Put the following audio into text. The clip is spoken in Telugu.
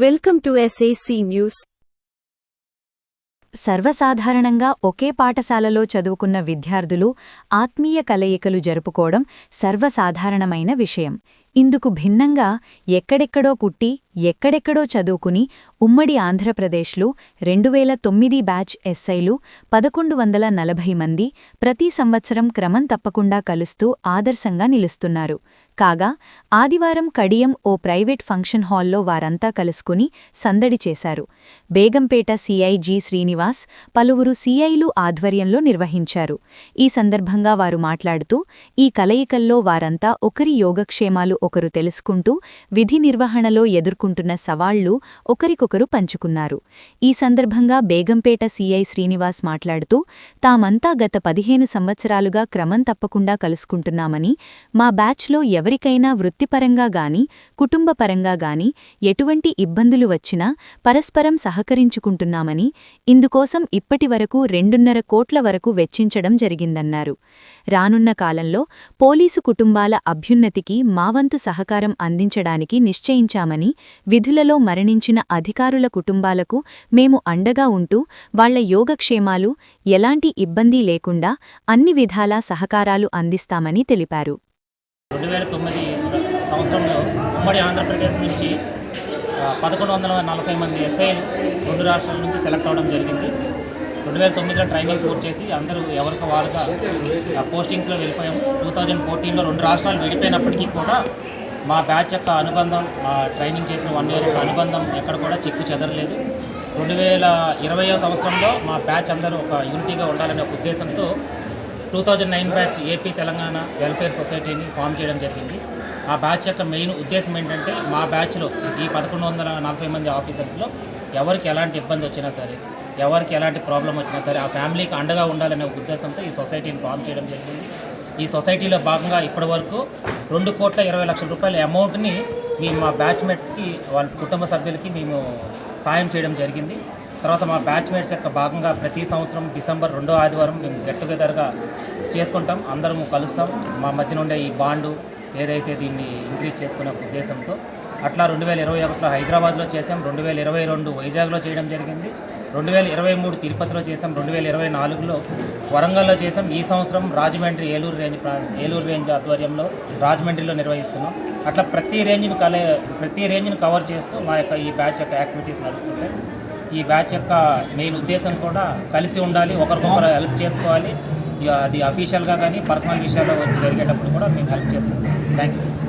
వెల్కమ్ టు SAC న్యూస్ సర్వసాధారణంగా ఒకే పాఠశాలలో చదువుకున్న విద్యార్థులు ఆత్మీయ కలయికలు జరుపుకోవడం సర్వసాధారణమైన విషయం. ఇందుకు భిన్నంగా ఎక్కడెక్కడో పుట్టి ఎక్కడెక్కడో చదువుకుని ఉమ్మడి ఆంధ్రప్రదేశ్లో రెండు వేల తొమ్మిది బ్యాచ్ ఎస్ఐలు పదకొండు వందల నలభై మంది ప్రతి సంవత్సరం క్రమం తప్పకుండా కలుస్తూ ఆదర్శంగా నిలుస్తున్నారు. కాగా ఆదివారం కడియం ఓ ప్రైవేట్ ఫంక్షన్ హాల్లో వారంతా కలుసుకుని సందడి చేశారు. బేగంపేట సీఐ జి శ్రీనివాస్ పలువురు సీఐలు ఆధ్వర్యంలో నిర్వహించారు. ఈ సందర్భంగా వారు మాట్లాడుతూ ఈ కలయికల్లో వారంతా ఒకరి యోగక్షేమాలు ఒకరు తెలుసుకుంటూ విధి నిర్వహణలో ఎదుర్కొంటున్న సవాళ్ళు ఒకరికొకరు పంచుకున్నారు. ఈ సందర్భంగా బేగంపేట సీఐ శ్రీనివాస్ మాట్లాడుతూ తామంతా గత పదిహేను సంవత్సరాలుగా క్రమం తప్పకుండా కలుసుకుంటున్నామని మా బ్యాచ్లో ఎవరికైనా వృత్తిపరంగా గాని కుటుంబపరంగా గాని ఎటువంటి ఇబ్బందులు వచ్చినా పరస్పరం సహకరించుకుంటున్నామని ఇందుకోసం ఇప్పటివరకు రెండున్నర కోట్ల వరకు వెచ్చించడం జరిగిందన్నారు. రానున్న కాలంలో పోలీసు కుటుంబాల అభ్యున్నతికి మావంతు సహకారం అందించడానికి నిశ్చయించామని విధులలో మరణించిన అధికారుల కుటుంబాలకు మేము అండగా ఉంటూ వాళ్ళ యోగక్షేమాలు ఎలాంటి ఇబ్బంది లేకుండా అన్ని విధాలా సహకారాలు అందిస్తామని తెలిపారు. రెండు వేల తొమ్మిది సంవత్సరంలో ఉమ్మడి ఆంధ్రప్రదేశ్ నుంచి పదకొండు వందల నలభై మంది ఎస్ఐలు రెండు రాష్ట్రాల నుంచి సెలెక్ట్ అవ్వడం జరిగింది. రెండు వేల తొమ్మిదిలో ట్రైనింగ్ పూర్తి చేసి అందరూ ఎవరికి వాళ్ళగా ఆ, పోస్టింగ్స్లో వెళ్ళిపోయాము టూ థౌజండ్ ఫోర్టీన్లో రెండు రాష్ట్రాలు విడిపోయినప్పటికీ కూడా మా బ్యాచ్ యొక్క అనుబంధం మా ట్రైనింగ్ చేసిన వన్ ఇయర్ యొక్క అనుబంధం ఎక్కడ కూడా చెక్కు చెదరలేదు. రెండు వేల ఇరవయో సంవత్సరంలో మా బ్యాచ్ అందరూ ఒక యూనిటీగా ఉండాలనే ఒక ఉద్దేశంతో two thousand nine batch AP Telangana welfare సొసైటీని ఫామ్ చేయడం జరిగింది. ఆ బ్యాచ్ యొక్క మెయిన్ ఉద్దేశం ఏంటంటే మా బ్యాచ్లో ఈ పదకొండు వందల నలభై మంది ఆఫీసర్స్లో ఎవరికి ఎలాంటి ఇబ్బంది వచ్చినా సరే ఎవరికి ఎలాంటి ప్రాబ్లం వచ్చినా సరే ఆ ఫ్యామిలీకి అండగా ఉండాలనే ఒక ఉద్దేశంతో ఈ సొసైటీని ఫామ్ చేయడం జరిగింది. ఈ సొసైటీలో భాగంగా ఇప్పటివరకు రెండు కోట్ల ఇరవై లక్షల రూపాయల అమౌంట్ని మేము మా బ్యాచ్మేట్స్కి వాళ్ళ కుటుంబ సభ్యులకి మేము సాయం చేయడం జరిగింది. తర్వాత మా బ్యాచ్మేట్స్ యొక్క భాగంగా ప్రతి సంవత్సరం డిసెంబర్ రెండో ఆదివారం మేము గెట్ టుగెదర్గా చేసుకుంటాం. అందరము కలుస్తాం. మా మధ్యన ఉండే ఈ బాండు ఏదైతే దీన్ని ఇంక్రీజ్ చేసుకునే ఉద్దేశంతో అట్లా రెండు వేల ఇరవై ఒకటిలో హైదరాబాద్లో చేసాం రెండు వేల ఇరవై రెండు వైజాగ్లో చేయడం జరిగింది రెండు వేల ఇరవై మూడు తిరుపతిలో చేసాం రెండు వేల ఇరవై నాలుగులో వరంగల్లో చేసాం ఈ సంవత్సరం రాజమండ్రి ఏలూరు రేంజ్ ప్రా ఏలూరు రేంజ్ ఆధ్వర్యంలో రాజమండ్రిలో నిర్వహిస్తున్నాం. అట్లా ప్రతి రేంజ్ని కలే ప్రతి రేంజ్ని కవర్ చేస్తూ మా యొక్క ఈ బ్యాచ్ యొక్క యాక్టివిటీస్ నడుస్తుంటాయి ఈ బ్యాచ్ యొక్క మెయిన్ ఉద్దేశం కూడా కలిసి ఉండాలి ఒకరికొకరు హెల్ప్ చేసుకోవాలి. అది అఫీషియల్గా కానీ పర్సనల్ విషయాల్లో జరిగేటప్పుడు కూడా మేము హెల్ప్ చేసుకుంటాం. Thank you